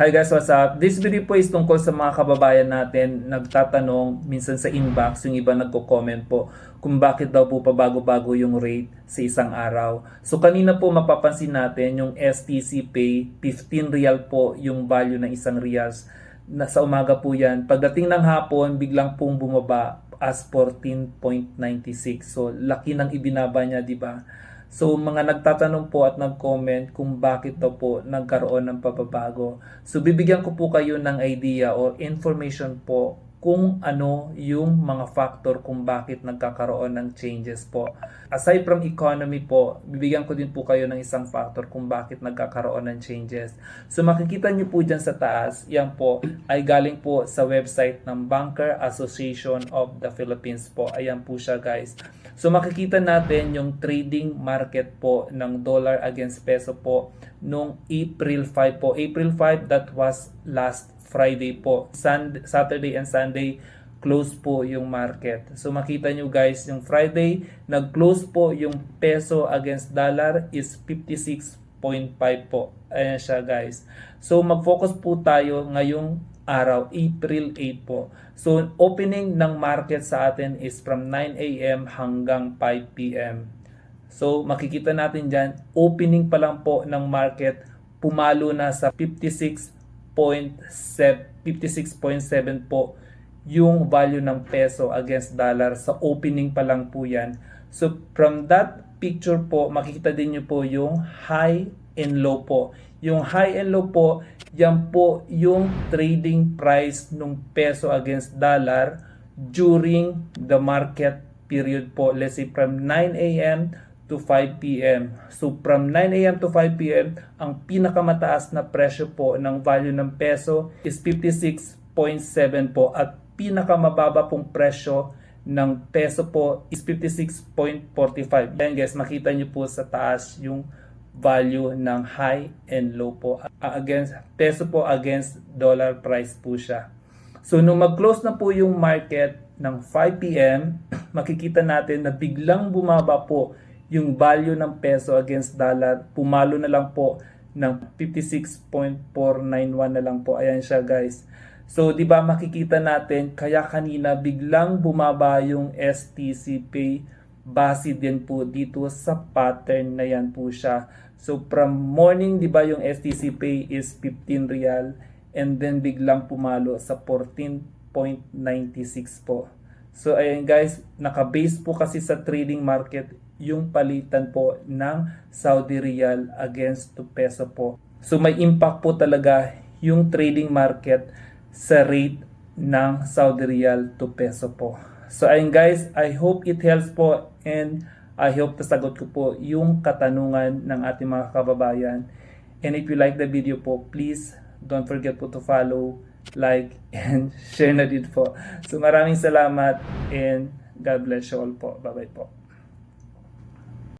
Hi guys, what's up? This video po is tungkol sa mga kababayan natin nagtatanong minsan sa inbox, yung iba nagko-comment po kung bakit daw po pabago-bago yung rate sa isang araw. So kanina po mapapansin natin yung STC Pay, 15 real po yung value ng isang reals. Nasa umaga po yan. Pagdating ng hapon, biglang pong bumaba as 14.96. So laki ng ibinaba niya, di ba? So mga nagtatanong po at nag-comment kung bakit daw po nagkaroon ng pababago. So bibigyan ko po kayo ng idea or information po kung ano yung mga factor kung bakit nagkakaroon ng changes po. Aside from economy po, bibigyan ko din po kayo ng isang factor kung bakit nagkakaroon ng changes. So makikita nyo po dyan sa taas, yan po ay galing po sa website ng Banker Association of the Philippines po. Ayan po siya guys. So makikita natin yung trading market po ng dollar against peso po nung April 5 po. April 5 that was last Friday po. Sun- Saturday and Sunday close po yung market. So makita nyo guys, yung Friday nag-close po yung peso against dollar is 56.5 po. Ayan siya guys. So mag-focus po tayo ngayong araw, April 8 po. So opening ng market sa atin is from 9 a.m. hanggang 5 p.m. So makikita natin dyan, opening pa lang po ng market, pumalo na sa 56.7 56.7 po yung value ng peso against dollar sa opening pa lang po yan. So from that picture po, makikita din nyo po yung high and low po. Yung high and low po, yan po yung trading price ng peso against dollar during the market period po. Let's say from 9 a.m. to 5 p.m. So from 9 a.m. to 5 p.m., ang pinakamataas na presyo po ng value ng peso is 56.7 po at pinakamababa pong presyo ng peso po is 56.45. Yan guys, makita nyo po sa taas yung value ng high and low po. Against, peso po against dollar price po siya. So nung mag-close na po yung market ng 5 p.m., makikita natin na biglang bumaba po yung value ng peso against dollar. Pumalo na lang po ng 56.491 na lang po. Ayan siya guys. So, di ba makikita natin, kaya kanina biglang bumaba yung STC Pay base din po dito sa pattern na yan po siya. So, from morning, di ba yung STC Pay is 15 real and then biglang pumalo sa 14.96 po. So, ayan guys, naka-base po kasi sa trading market yung palitan po ng Saudi Riyal against to peso po. So, may impact po talaga yung trading market sa rate ng Saudi Riyal to peso po. So ayun guys, I hope it helps po and I hope nasagot ko po yung katanungan ng ating mga kababayan. And if you like the video po, please don't forget po to follow, like, and share na din po. So maraming salamat and God bless you all po. Bye-bye po.